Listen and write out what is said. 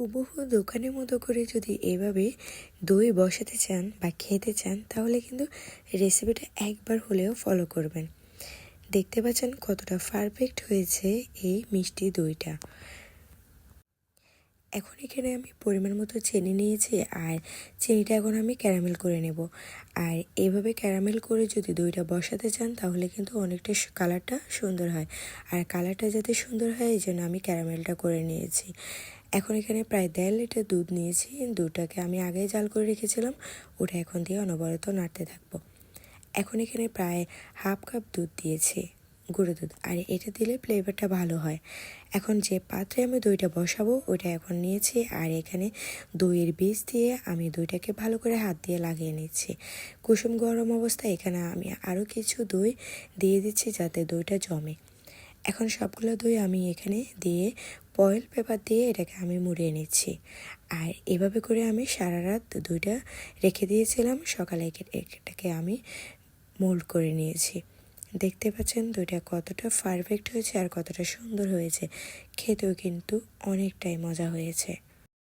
হুবহু দোকানের মতো করে যদি এভাবে দই বসাতে চান বা খেতে চান, তাহলে কিন্তু রেসিপিটা একবার হলেও ফলো করবেন। দেখতে পাচ্ছেন কতটা পারফেক্ট হয়েছে এই মিষ্টি দইটা। এখন এখানে আমি পরিমাণ মতো চিনি নিয়েছি আর চিনিটা এখন আমি ক্যারামেল করে নেব। আর এভাবে ক্যারামেল করে যদি দইটা বসাতে চান তাহলে কিন্তু অনেকটা কালারটা সুন্দর হয়। আর কালারটা যাতে সুন্দর হয় এই জন্য আমি ক্যারামেলটা করে নিয়েছি। এখন এখানে প্রায় দেড় লিটার দুধ নিয়েছি। দুধটাকে আমি আগেই জাল করে রেখেছিলাম। ওটা এখন দিয়ে অনবরত নাড়তে থাকব। এখন এখানে প্রায় হাফ কাপ দুধ দিয়েছি। গুঁড়ো দুধ। আর এটা দিলে ফ্লেভারটা ভালো হয়। এখন যে পাত্রে আমি দইটা বসাবো ওইটা এখন নিয়েছি। আর এখানে দইয়ের বীজ দিয়ে আমি দইটাকে ভালো করে হাত দিয়ে লাগিয়ে নিচ্ছি। কুসুম গরম অবস্থায় এখানে আমি আরও কিছু দই দিয়ে দিচ্ছি যাতে দইটা জমে। এখন সবগুলো দই আমি এখানে দিয়ে ফয়েল পেপার দিয়ে এটাকে আমি মুড়িয়ে নিচ্ছি। আর এভাবে করে আমি সারা রাত দইটা রেখে দিয়েছিলাম। সকালে এটাকে আমি মোল্ড করে নিয়েছি। দেখতে পাচ্ছেন দইটা কতটা পারফেক্ট হয়েছে আর কতটা সুন্দর হয়েছে। খেতেও কিন্তু অনেকটাই মজা হয়েছে।